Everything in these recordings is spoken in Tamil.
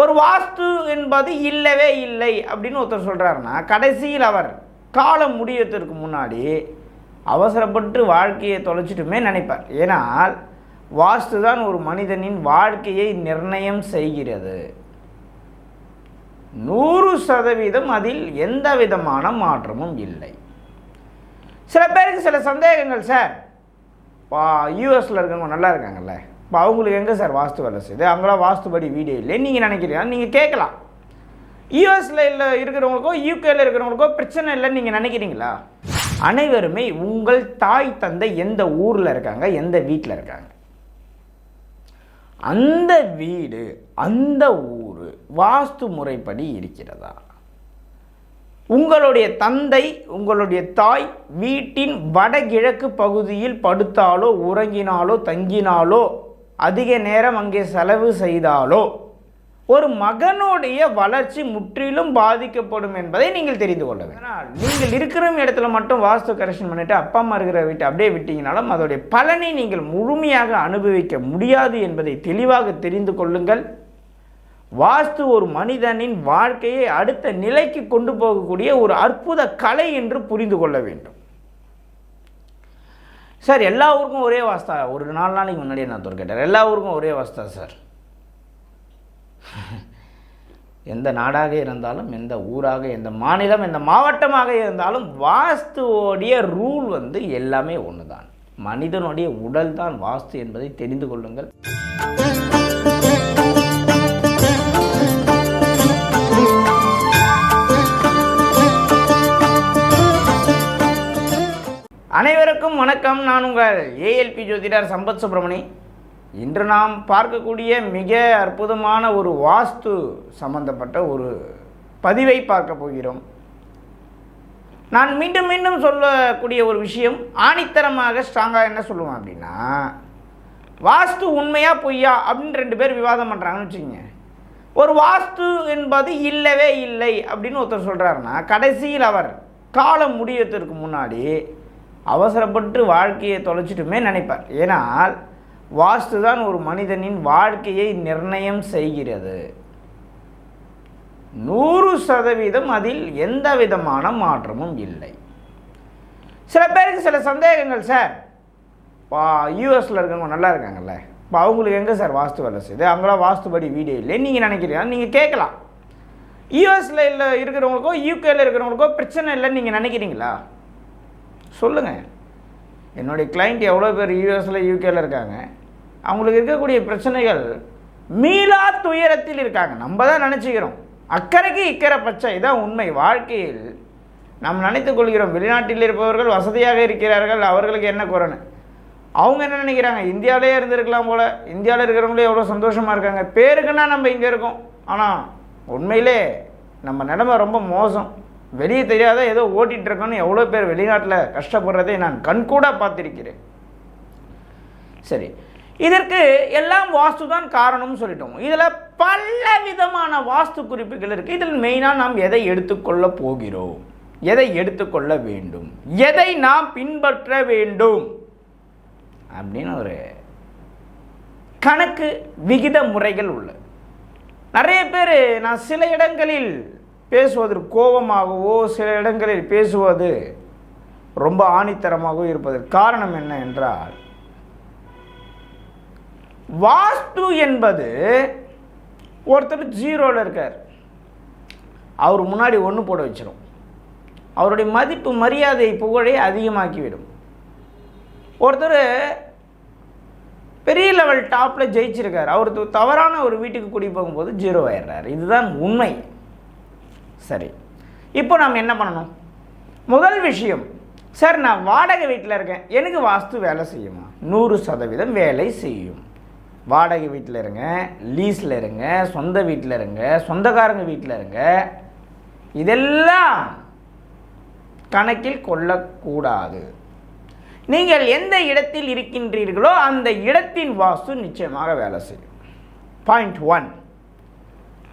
ஒரு வாஸ்து என்பது இல்லவே இல்லை அப்படின்னு ஒருத்தர் சொல்கிறாருன்னா கடைசியில் அவர் காலம் முடியத்திற்கு முன்னாடி அவசரப்பட்டு வாழ்க்கையை தொலைச்சிட்டுமே நினைப்பார். ஏனால் வாஸ்து தான் ஒரு மனிதனின் வாழ்க்கையை நிர்ணயம் செய்கிறது. நூறு சதவீதம் அதில் எந்த விதமான மாற்றமும் இல்லை. சில பேருக்கு சில சந்தேகங்கள் சார். யூஎஸில் இருக்கவங்க நல்லா இருக்காங்கல்ல? இப்போ அவங்களுக்கு எங்கே சார் வாஸ்து வேலை செய்யுது? அவங்களாம் வாஸ்துபடி வீடியோ இல்லை நீங்கள் நினைக்கிறீங்க நீங்கள் கேட்கலாம். யூஎஸில் இல்லை இருக்கிறவங்களுக்கோ யூகேல இருக்கிறவங்களுக்கோ பிரச்சனை இல்லைன்னு நீங்கள் நினைக்கிறீங்களா? அனைவருமே உங்கள் தாய் தந்தை எந்த ஊரில் இருக்காங்க? எந்த வீட்டில் இருக்காங்க? அந்த வீடு அந்த ஊர் வாஸ்து முறைப்படி இருக்கிறதா? உங்களுடைய தந்தை உங்களுடைய தாய் வீட்டின் வடகிழக்கு பகுதியில் படுத்தாலோ உறங்கினாலோ தங்கினாலோ அதிக நேரம் அங்கே செலவு செய்தாலோ? ஒரு மகனுடைய வளர்ச்சி முற்றிலும் பாதிக்கப்படும் என்பதை நீங்கள் தெரிந்து கொள்ள வேண்டும். நீங்கள் இருக்கிற இடத்துல மட்டும் வாஸ்து கரெக்ஷன் பண்ணிட்டு அப்பா அம்மா இருக்கிற வீட்டை அப்படியே விட்டீங்கனாலும் அதோடைய பலனை நீங்கள் முழுமையாக அனுபவிக்க முடியாது என்பதை தெளிவாக தெரிந்து கொள்ளுங்கள். வாஸ்து ஒரு மனிதனின் வாழ்க்கையை அடுத்த நிலைக்கு கொண்டு போகக்கூடிய ஒரு அற்புத கலை என்று புரிந்து கொள்ள வேண்டும். சார் எல்லா ஊருக்கும் ஒரே வாஸ்தா. ஒரு நாலு நாளைக்கு முன்னாடியே நான் தொர் கேட்டார் எல்லா ஊருக்கும் ஒரே வாஸ்தா சார். எந்த நாடாக இருந்தாலும் எந்த ஊராக எந்த மாநிலம் எந்த மாவட்டமாக இருந்தாலும் வாஸ்துவோடைய ரூல் வந்து எல்லாமே ஒன்று தான் மனிதனுடைய உடல் தான் வாஸ்து என்பதை தெரிந்து கொள்ளுங்கள். அனைவருக்கும் வணக்கம். நான் உங்கள் ஏஎல்பி ஜோதிடர் சம்பத் சுப்பிரமணி. இன்று நாம் பார்க்கக்கூடிய மிக அற்புதமான ஒரு வாஸ்து சம்பந்தப்பட்ட ஒரு பதிவை பார்க்க போகிறோம். நான் மீண்டும் மீண்டும் சொல்லக்கூடிய ஒரு விஷயம் ஆணித்தரமாக ஸ்ட்ராங்காக என்ன சொல்லுவேன் அப்படின்னா வாஸ்து உண்மையா பொய்யா அப்படின்னு ரெண்டு பேர் விவாதம் பண்ணுறாங்கன்னு வச்சுக்கோங்க. ஒரு வாஸ்து என்பது இல்லவே இல்லை அப்படின்னு ஒருத்தர் சொல்கிறாருன்னா கடைசியில் அவர் காலம் முடியறதுக்கு முன்னாடி அவசரப்பட்டு வாழ்க்கையை தொலைச்சிட்டுமே நினைப்பார். ஏனால் வாஸ்து தான் ஒரு மனிதனின் வாழ்க்கையை நிர்ணயம் செய்கிறது. நூறு சதவீதம் அதில் எந்த விதமான மாற்றமும் இல்லை. சில பேருக்கு சில சந்தேகங்கள் சார். பா யூஎஸில் இருக்கிறவங்க நல்லா இருக்காங்கல்ல? இப்போ அவங்களுக்கு எங்கே சார் வாஸ்து வேலை செய்யுது? அவங்களாம் வாஸ்துபடி வீடியோ இல்லை நீங்கள் நினைக்கிறீங்க நீங்கள் கேட்கலாம். யூஎஸில் இல்லை இருக்கிறவங்களுக்கோ யூகேயில் இருக்கிறவங்களுக்கோ பிரச்சனை இல்லைன்னு நீங்கள் நினைக்கிறீங்களா? சொல்லுங்கள் என்னுடைய கிளைண்ட் எவ்வளோ பேர் யூஎஸில் யூகேல இருக்காங்க. அவங்களுக்கு இருக்கக்கூடிய பிரச்சனைகள் மீளா துயரத்தில் இருக்காங்க. நம்ம தான் நினச்சிக்கிறோம். அக்கறைக்கு இக்கரை பச்சை இதான் உண்மை. வாழ்க்கையில் நாம் நினைத்து கொள்கிறோம். வெளிநாட்டில் இருப்பவர்கள் வசதியாக இருக்கிறார்கள். அவர்களுக்கு என்ன குறைன்னு? அவங்க என்ன நினைக்கிறாங்க? இந்தியாவிலே இருந்திருக்கலாம் போல். இந்தியாவில் இருக்கிறவங்களே எவ்வளோ சந்தோஷமாக இருக்காங்க. பேருக்குன்னா நம்ம இங்கே இருக்கோம். ஆனால் உண்மையிலே நம்ம நிலமை ரொம்ப மோசம். வெளியே தெரியாத ஏதோ ஓட்டிகிட்டு இருக்கோன்னு எவ்வளோ பேர் வெளிநாட்டில் கஷ்டப்படுறதை நான் கண்கூட பார்த்திருக்கிறேன். சரி இதற்கு எல்லாம் வாஸ்து தான் காரணம்னு சொல்லிட்டோம். இதில் பல விதமான வாஸ்து குறிப்புகள் இருக்குது இதில் மெயினாக நாம் எதை எடுத்துக்கொள்ள போகிறோம்? எதை எடுத்துக்கொள்ள வேண்டும்? எதை நாம் பின்பற்ற வேண்டும்? அப்படின்னு ஒரு கணக்கு விகித முறைகள் உள்ள. நிறைய பேர் நான் சில இடங்களில் பேசுவதற்கு கோபமாகவோ சில இடங்களில் பேசுவது ரொம்ப ஆணித்தரமாகவோ இருப்பதற்கு காரணம் என்ன என்றால் வாஸ்து என்பது ஒருத்தர் ஜீரோவில் இருக்கார். அவர் முன்னாடி ஒன்று போட வச்சிடும் அவருடைய மதிப்பு மரியாதை புகழை அதிகமாக்கிவிடும். ஒருத்தர் பெரிய லெவல் டாப்பில் ஜெயிச்சிருக்கார். அவர் தவறான ஒரு வீட்டுக்கு குடி போகும்போது ஜீரோ ஆயிடுறார். இதுதான் உண்மை. சரி. இப்போ நாம் என்ன பண்ணணும்? முதல் விஷயம் சார் நான் வாடகை வீட்டில் இருக்கேன். எனக்கு வாஸ்து வேலை செய்யுமா? நூறு சதவீதம் வேலை செய்யும். வாடகை வீட்டில் இருங்க லீஸில் இருங்க சொந்த வீட்டில் இருங்க சொந்தக்காரங்க வீட்டில் இருங்க. இதெல்லாம் கணக்கில் கொள்ளக்கூடாது. நீங்கள் எந்த இடத்தில் இருக்கின்றீர்களோ அந்த இடத்தின் வாஸ்து நிச்சயமாக வேலை செய்யும். பாயிண்ட் ஒன்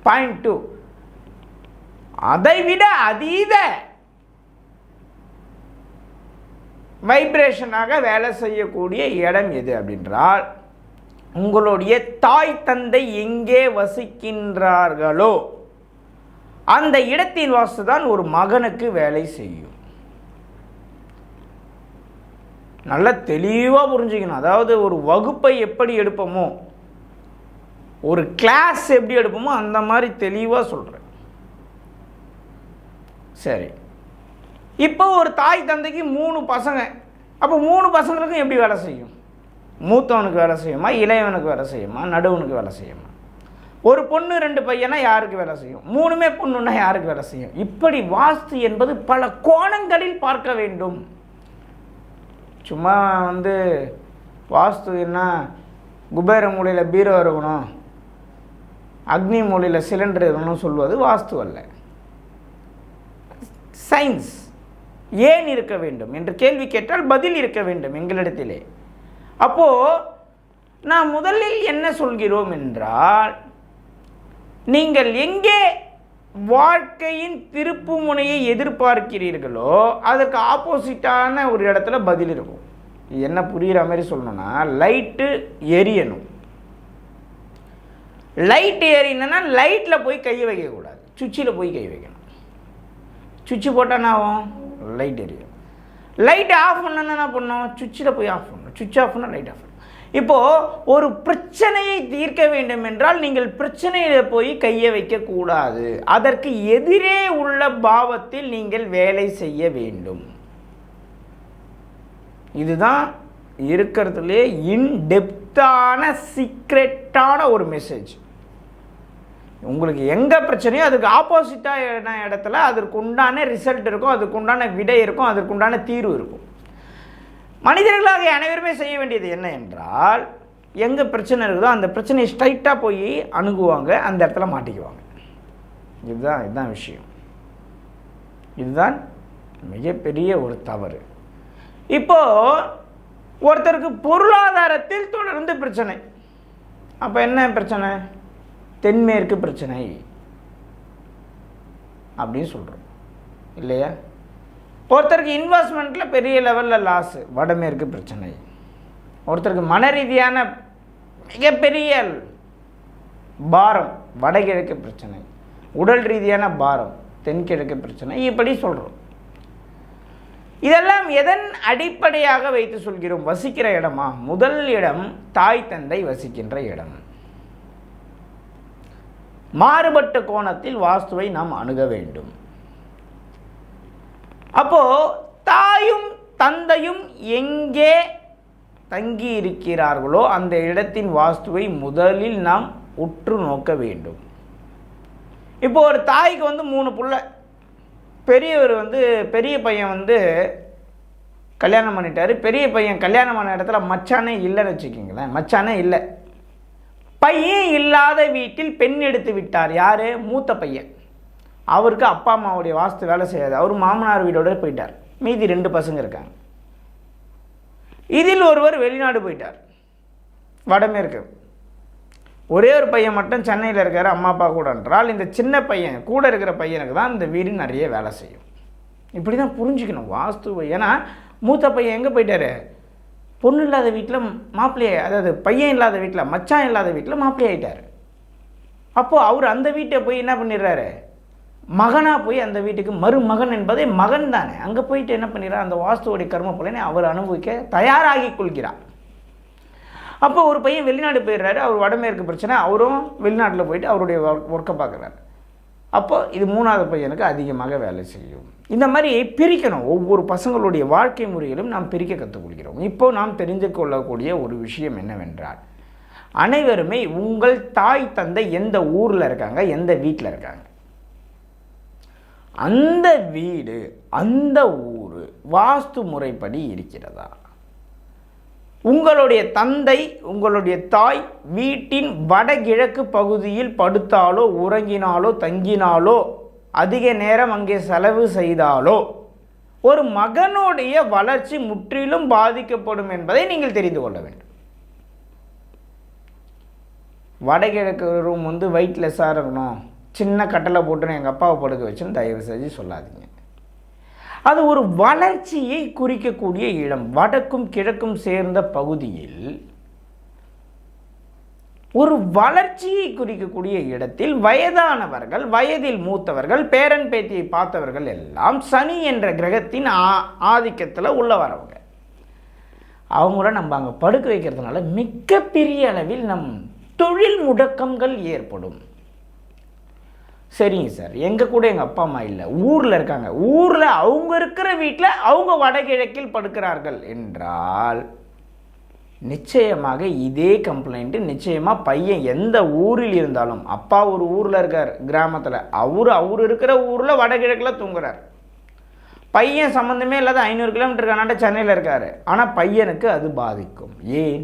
பாயிண்ட் டூ அதைவிட அதீத வைப்ரேஷனாக வேலை செய்யக்கூடிய இடம் எது அப்படின்றால் உங்களுடைய தாய் தந்தை எங்கே வசிக்கின்றார்களோ அந்த இடத்தின் வாசு தான் ஒரு மகனுக்கு வேலை செய்யும். நல்லா தெளிவாக புரிஞ்சுக்கணும். அதாவது ஒரு வகுப்பை எப்படி எடுப்போமோ ஒரு கிளாஸ் எப்படி எடுப்போமோ அந்த மாதிரி தெளிவாக சொல்கிறேன் சரி. இப்போ ஒரு தாய் தந்தைக்கு மூணு பசங்க. அப்போ மூணு பசங்களுக்கும் எப்படி வேலை செய்யும்? மூத்தவனுக்கு வேலை செய்யுமா? இளையவனுக்கு வேலை செய்யுமா? நடுவனுக்கு வேலை செய்யுமா? ஒரு பொண்ணு ரெண்டு பையனா யாருக்கு வேலை செய்யும்? மூணுமே பொண்ணுன்னா யாருக்கு வேலை செய்யும்? இப்படி வாஸ்து என்பது பல கோணங்களில் பார்க்க வேண்டும். சும்மா வந்து வாஸ்து என்ன? குபேர மூலையில் பீரோ இருக்கணும். அக்னி மூலையில் சிலிண்டர் இருக்கணும்னு சொல்வது வாஸ்து அல்ல. சயின்ஸ் ஏன் இருக்க வேண்டும் என்று கேள்வி கேட்டால் பதில் இருக்க வேண்டும் எங்களிடத்திலே. அப்போது நான் முதலில் என்ன சொல்கிறோம் என்றால் நீங்கள் எங்கே வாழ்க்கையின் திருப்பு முனையை எதிர்பார்க்கிறீர்களோ அதற்கு ஆப்போசிட்டான ஒரு இடத்துல பதில் இருக்கும். என்ன புரிகிற மாதிரி சொல்லணும்னா லைட்டு எரியணும். லைட் எரியணும்னா லைட்டில் போய் கை வைக்கக்கூடாது. சுவிட்சில் போய் கை வைக்கணும். சுவிட்சு போட்டால் என்ன ஆகும் லைட் எரியும். லைட் ஆஃப் பண்ணனா என்ன பண்ணும் சுவிட்சில் போய் ஆஃப் பண்ணணும். சுவிட்ச் ஆஃப் பண்ணால் லைட் ஆஃப் பண்ணணும். இப்போது ஒரு பிரச்சனையை தீர்க்க வேண்டும் என்றால் நீங்கள் பிரச்சனையில் போய் கையை வைக்கக்கூடாது அதற்கு எதிரே உள்ள பாவத்தில் நீங்கள் வேலை செய்ய வேண்டும். இதுதான் இருக்கிறதுலே இன்டெப்த்தான சீக்ரெட்டான ஒரு மெசேஜ் உங்களுக்கு எங்கே பிரச்சனையோ அதுக்கு ஆப்போசிட்டான இடத்துல அதற்கு உண்டான ரிசல்ட் இருக்கும் அதுக்கு உண்டான விடை இருக்கும் அதற்கு உண்டான தீர்வு இருக்கும். மனிதர்களாக அனைவருமே செய்ய வேண்டியது என்ன என்றால் எங்கே பிரச்சனை இருக்குதோ அந்த பிரச்சனையை ஸ்ட்ரைட்டாக போய் அணுகுவாங்க அந்த இடத்துல மாட்டிக்குவாங்க. இதுதான் இதுதான் விஷயம். இதுதான் மிகப்பெரிய ஒரு தவறு. இப்போ ஒருத்தருக்கு பொருளாதாரத்தில் தொடர்ந்து பிரச்சனை. அப்போ என்ன பிரச்சனை? தென்மேற்கு பிரச்சனை அப்படின்னு சொல்கிறோம் இல்லையா? ஒருத்தருக்கு இன்வெஸ்ட்மெண்ட்டில் பெரிய லெவலில் லாஸு வடமேற்கு பிரச்சனை. ஒருத்தருக்கு மன ரீதியான மிகப்பெரிய பாரம் வடகிழக்கு பிரச்சனை. உடல் ரீதியான பாரம் தென்கிழக்கு பிரச்சனை. இப்படி சொல்கிறோம் இதெல்லாம் எதன் அடிப்படையாக வைத்து சொல்கிறோம்? வசிக்கிற இடமா? முதல் இடம் தாய் தந்தை வசிக்கின்ற இடம். மாறுபட்ட கோணத்தில் வாஸ்துவை நாம் அணுக வேண்டும். அப்போ தாயும் தந்தையும் எங்கே தங்கி இருக்கிறார்களோ அந்த இடத்தின் வாஸ்துவை முதலில் நாம் உற்று நோக்க வேண்டும். இப்போ ஒரு தாய்க்கு வந்து மூணு புள்ள பெரியவர் வந்து பெரிய பையன் வந்து கல்யாணம் பண்ணிட்டாரு. பெரிய பையன் கல்யாணம் பண்ண இடத்துல மச்சானே இல்லைன்னு வச்சுக்கிங்களேன். மச்சானே இல்லை. பையன் இல்லாத வீட்டில் பெண் எடுத்து விட்டார். யார்? மூத்த பையன். அவருக்கு அப்பா அம்மாவுடைய வாஸ்து வேலை செய்யாது. அவர் மாமனார் வீடோட போயிட்டார். மீதி ரெண்டு பசங்க இருக்காங்க. இதில் ஒருவர் வெளிநாடு போயிட்டார். வடமேற்கு. ஒரே ஒரு பையன் மட்டும் சென்னையில் இருக்கார் அம்மா அப்பா கூட என்றால் இந்த சின்ன பையன் கூட இருக்கிற பையனுக்கு தான் இந்த வீடு நிறைய வேலை செய்யும். இப்படி தான் புரிஞ்சுக்கணும் வாஸ்துவை. ஏன்னா மூத்த பையன் எங்கே போயிட்டாரு? பொண்ணு இல்லாத வீட்டில் மாப்பிள்ளை அதாவது பையன் இல்லாத வீட்டில் மச்சான் இல்லாத வீட்டில் மாப்பிள்ளை ஆகிட்டார் அப்போது அவர் அந்த வீட்டை போய் என்ன பண்ணிடுறாரு? மகனாக போய் அந்த வீட்டுக்கு மருமகன் என்பதே மகன் தானே. அங்கே போயிட்டு என்ன பண்ணிடுறார்? அந்த வாஸ்துவோடைய கர்ம பலனை அவர் அனுபவிக்க தயாராகி கொள்கிறார். அப்போ ஒரு பையன் வெளிநாடு போயிடுறாரு. அவர் வடமேற்கு பிரச்சனை. அவரும் வெளிநாட்டில் போயிட்டு அவருடைய ஒர்க்கை பார்க்குறாரு. அப்போ இது மூணாவது பையனுக்கு அதிகமாக வேலை செய்யும். இந்த மாதிரி பிரிக்கணும். ஒவ்வொரு பசங்களுடைய வாழ்க்கை முறையிலும் நாம் பிரிக்க கற்றுக்கொள்கிறோம் இப்போ நாம் தெரிந்து கொள்ளக்கூடிய ஒரு விஷயம் என்னவென்றால் அனைவருமே உங்கள் தாய் தந்தை எந்த ஊரில் இருக்காங்க எந்த வீட்டில் இருக்காங்க? அந்த வீடு அந்த ஊர் வாஸ்து முறைப்படி இருக்கிறதா? உங்களுடைய தந்தை உங்களுடைய தாய் வீட்டின் வடகிழக்கு பகுதியில் படுத்தாலோ உறங்கினாலோ தங்கினாலோ அதிக நேரம் அங்கே செலவு செய்தாலோ ஒரு மகனுடைய வளர்ச்சி முற்றிலும் பாதிக்கப்படும் என்பதை நீங்கள் தெரிந்து கொள்ள வேண்டும். வடகிழக்கு ரூம் வந்து வெயிட்லெஸ்ஸாக இருக்கணும். சின்ன கட்டளை போட்டுன்னு எங்கள் அப்பாவை படுக்க வச்சுன்னு தயவு செஞ்சு சொல்லாதீங்க. அது ஒரு வளர்ச்சியை குறிக்கக்கூடிய இடம். வடக்கும் கிழக்கும் சேர்ந்த பகுதியில் ஒரு வளர்ச்சியை குறிக்கக்கூடிய இடத்தில் வயதானவர்கள் வயதில் மூத்தவர்கள் பேரன் பேத்தியை பார்த்தவர்கள் எல்லாம் சனி என்ற கிரகத்தின் ஆ ஆதிக்கத்தில் உள்ள வரவங்க அவங்கள நம்ம அங்கே படுக்க வைக்கிறதுனால மிகப்பெரிய அளவில் நம் தொழில் முடக்கங்கள் ஏற்படும். சரிங்க சார். எங்கள் கூட எங்கள் அப்பா அம்மா இல்லை. ஊரில் இருக்காங்க. ஊரில் அவங்க இருக்கிற வீட்டில் அவங்க வடகிழக்கில் படுக்கிறார்கள் என்றால் நிச்சயமாக இதே கம்ப்ளைண்ட்டு நிச்சயமாக பையன் எந்த ஊரில் இருந்தாலும் அப்பா ஒரு ஊரில் இருக்கார் கிராமத்தில் அவர் அவர் இருக்கிற ஊரில் வடகிழக்கில் தூங்குறார். பையன் சம்மந்தமே இல்லாத ஐநூறு கிலோமீட்டர் கனாட்ட சென்னையில் இருக்கார். ஆனால் பையனுக்கு அது பாதிக்கும். ஏன்?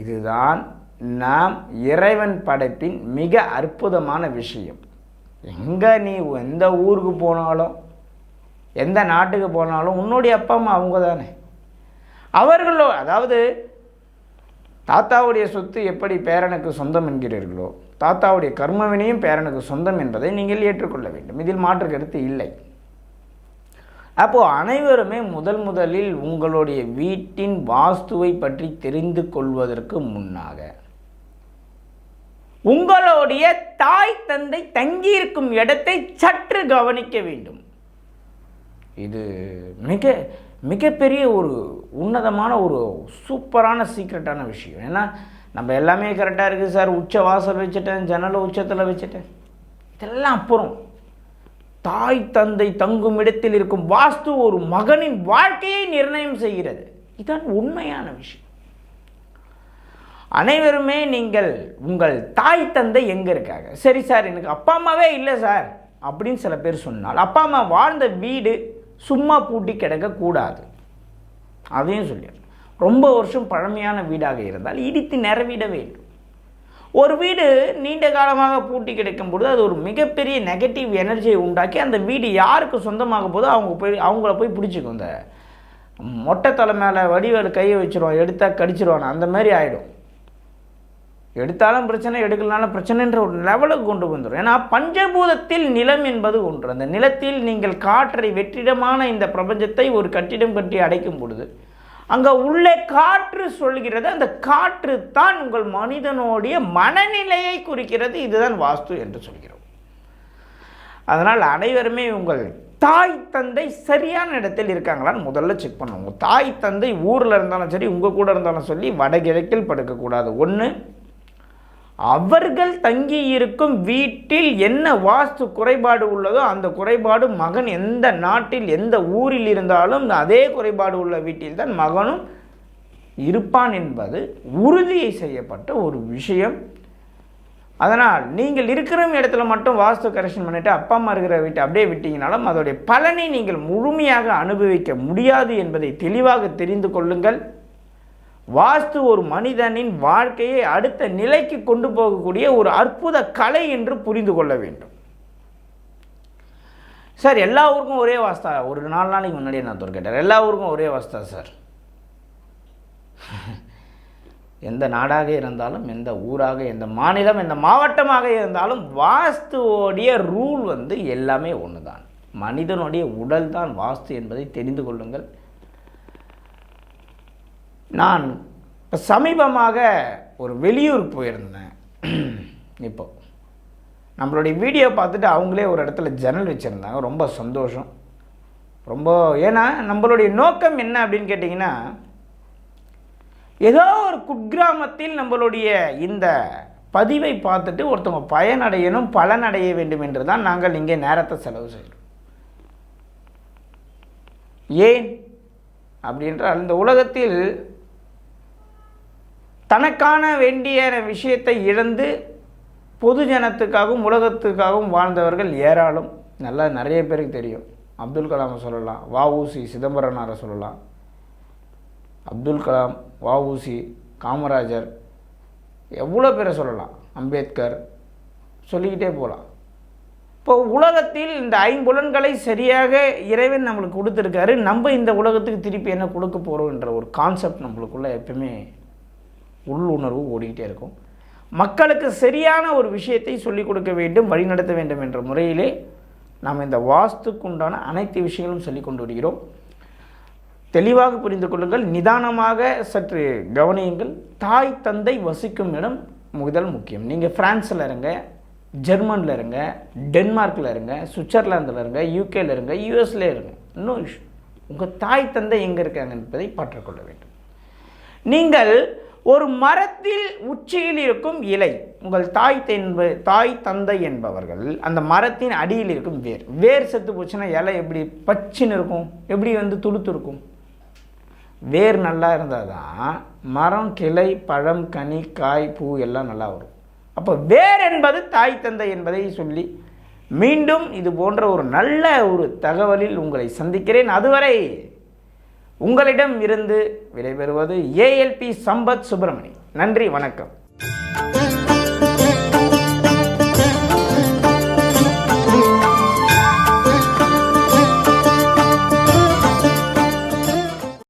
இதுதான் நாம் இறைவன் படைப்பின் மிக அற்புதமான விஷயம். எங்கே நீ எந்த ஊருக்கு போனாலும் எந்த நாட்டுக்கு போனாலும் உன்னுடைய அப்பா அம்மா அவங்க தானே அவர்களோ அதாவது தாத்தாவுடைய சொத்து எப்படி பேரனுக்கு சொந்தம் என்கிறீர்களோ தாத்தாவுடைய கர்மவினையும் பேரனுக்கு சொந்தம் என்பதை நீங்கள் ஏற்றுக்கொள்ள வேண்டும். இதில் மாற்று கருத்து இல்லை. அப்போது அனைவருமே முதல் முதலில் உங்களுடைய வீட்டின் வாஸ்துவை பற்றி தெரிந்து கொள்வதற்கு முன்னாக உங்களுடைய தாய் தந்தை தங்கியிருக்கும் இடத்தை சற்று கவனிக்க வேண்டும். இது மிக மிகப்பெரிய ஒரு உன்னதமான ஒரு சூப்பரான சீக்ரெட்டான விஷயம். ஏன்னா நம்ம எல்லாமே கரெக்டாக இருக்குது சார். உச்ச வாசல் வச்சுட்டேன் ஜன்னலை உச்சத்தில் வச்சுட்டேன். இதெல்லாம் அப்புறம் தாய் தந்தை தங்கும் இடத்தில் இருக்கும் வாஸ்து ஒரு மகனின் வாழ்க்கையை நிர்ணயம் செய்கிறது. இதுதான் உண்மையான விஷயம். அனைவருமே நீங்கள் உங்கள் தாய் தந்தை எங்கே இருக்காங்க? சரி சார் எனக்கு அப்பா அம்மாவே இல்லை சார் அப்படின்னு சில பேர் சொன்னால் அப்பா அம்மா வாழ்ந்த வீடு சும்மா பூட்டி கிடக்கக்கூடாது. அதையும் சொல்லிடுறேன் ரொம்ப வருஷம் பழமையான வீடாக இருந்தால் இடித்து நிறவிட வேண்டும். ஒரு வீடு நீண்ட காலமாக பூட்டி கிடக்கும் பொழுது அது ஒரு மிகப்பெரிய நெகட்டிவ் எனர்ஜியை உண்டாக்கி அந்த வீடு யாருக்கு சொந்தமாக போதோ அவங்க போய் அவங்கள போய் பிடிச்சிக்கும். இந்த மொட்டை தலை மேலே வடிவேல் கையை வச்சிருவோம் எடுத்தால் கடிச்சிருவான் அந்த மாதிரி ஆகிடும் எடுத்தாலும் பிரச்சனை எடுக்கலனாலும் பிரச்சனைன்ற ஒரு லெவலுக்கு கொண்டு வந்துடும் ஏன்னா பஞ்சபூதத்தில் நிலம் என்பது ஒன்று. அந்த நிலத்தில் நீங்கள் காற்றை வெற்றிடமான இந்த பிரபஞ்சத்தை ஒரு கட்டிடம் கட்டி அடைக்கும் பொழுது அங்கே உள்ளே காற்று சொல்கிறது அந்த காற்று தான் உங்கள் மனிதனுடைய மனநிலையை குறிக்கிறது. இதுதான் வாஸ்து என்று சொல்கிறோம். அதனால் அனைவருமே உங்கள் தாய் தந்தை சரியான இடத்தில் இருக்காங்களான்னு முதல்ல செக் பண்ணணும். உங்கள் தாய் தந்தை ஊரில் இருந்தாலும் சரி உங்கள் கூட இருந்தாலும் சொல்லி வடகிழக்கில் படுக்கக்கூடாது. ஒன்று அவர்கள் தங்கி இருக்கும் வீட்டில் என்ன வாஸ்து குறைபாடு உள்ளதோ அந்த குறைபாடு மகன் எந்த நாட்டில் எந்த ஊரில் இருந்தாலும் அதே குறைபாடு உள்ள வீட்டில் தான் மகனும் இருப்பான் என்பது உறுதி செய்யப்பட்ட ஒரு விஷயம். அதனால் நீங்கள் இருக்கிற இடத்துல மட்டும் வாஸ்து கரெக்ஷன் பண்ணிவிட்டு அப்பா அம்மா இருக்கிற வீட்டை அப்படியே விட்டீங்கனாலும் அதோடைய பலனை நீங்கள் முழுமையாக அனுபவிக்க முடியாது என்பதை தெளிவாக தெரிந்து கொள்ளுங்கள். வாஸ்து ஒரு மனிதனின் வாழ்க்கையை அடுத்த நிலைக்கு கொண்டு போகக்கூடிய ஒரு அற்புத கலை என்று புரிந்து கொள்ள வேண்டும். சார் எல்லா ஊருக்கும் ஒரே வாஸ்தா. ஒரு நாலு நாளைக்கு முன்னாடியே நான் கேட்டார் எல்லா ஊருக்கும் ஒரே வாஸ்தா சார். எந்த நாடாக இருந்தாலும் எந்த ஊராக எந்த மாநிலம் எந்த மாவட்டமாக இருந்தாலும் வாஸ்துவோடைய ரூல் வந்து எல்லாமே ஒன்று தான் மனிதனுடைய உடல் தான் வாஸ்து என்பதை தெரிந்து கொள்ளுங்கள். நான் இப்போ சமீபமாக ஒரு வெளியூர் போயிருந்தேன். இப்போ நம்மளுடைய வீடியோ பார்த்துட்டு அவங்களே ஒரு இடத்துல ஜன்னல் வச்சுருந்தாங்க. ரொம்ப சந்தோஷம். ரொம்ப ஏன்னா நம்மளுடைய நோக்கம் என்ன அப்படின்னு கேட்டிங்கன்னா ஏதோ ஒரு குக்கிராமத்தில் நம்மளுடைய இந்த பதிவை பார்த்துட்டு ஒருத்தவங்க பயனடையணும் பலனடைய வேண்டும் என்று தான் நாங்கள் இங்கே நேரத்தை செலவு செய்கிறோம். ஏன்? அப்படின்றால் இந்த உலகத்தில் தனக்கான வேண்டிய விஷயத்தை இழந்து பொது ஜனத்துக்காகவும் உலகத்துக்காகவும் வாழ்ந்தவர்கள் ஏராளம். நல்லா நிறைய பேருக்கு தெரியும். அப்துல் கலாமை சொல்லலாம் வஉசி சிதம்பரனாரை சொல்லலாம். அப்துல் கலாம் வஉசி காமராஜர் எவ்வளோ பேரை சொல்லலாம்? அம்பேத்கர் சொல்லிக்கிட்டே போகலாம். இப்போ உலகத்தில் இந்த ஐம்புலன்களை சரியாக இறைவன் நம்மளுக்கு கொடுத்துருக்காரு. நம்ம இந்த உலகத்துக்கு திருப்பி என்ன கொடுக்க போகிறோம்ன்ற ஒரு கான்செப்ட் நம்மளுக்குள்ளே எப்பவுமே உள்ளுணர்வு ஓடிக்கிட்டே இருக்கும். மக்களுக்கு சரியான ஒரு விஷயத்தை சொல்லிக் கொடுக்க வேண்டும் வழிநடத்த வேண்டும் என்ற முறையிலே நாம் இந்த வாஸ்துக்குண்டான அனைத்து விஷயங்களும் சொல்லிக் கொண்டு வருகிறோம். தெளிவாக புரிந்து கொள்ளுங்கள் நிதானமாக சற்று கவனியுங்கள். தாய் தந்தை வசிக்கும் இடம் முதல் முக்கியம். நீங்கள் ஃப்ரான்ஸில் இருங்க ஜெர்மனில் இருங்க டென்மார்க்கில் இருங்க சுவிட்சர்லாந்தில் இருங்க யூகேல இருங்க யூஎஸ்ல இருங்க. இன்னும் உங்கள் தாய் தந்தை எங்கே இருக்காங்க என்பதை பற்றுக்கொள்ள வேண்டும். நீங்கள் ஒரு மரத்தில் உச்சியில் இருக்கும் இலை. உங்கள் தாய் தென்ப தாய் தந்தை என்பவர்கள் அந்த மரத்தின் அடியில் இருக்கும் வேர். வேர் செத்து போச்சுன்னா இலை எப்படி பச்சின்னு இருக்கும்? எப்படி வந்து துளுத்து இருக்கும் வேர் நல்லா இருந்தால் தான் மரம் கிளை பழம் கனி காய் பூ எல்லாம் நல்லா வரும். அப்போ வேர் என்பது தாய் தந்தை என்பதை சொல்லி மீண்டும் இது போன்ற ஒரு நல்ல ஒரு தகவலில் உங்களை சந்திக்கிறேன். அதுவரை உங்களிடம் இருந்து விடைபெறுவது ஏஎல்பி சம்பத் சுப்பிரமணி நன்றி வணக்கம்.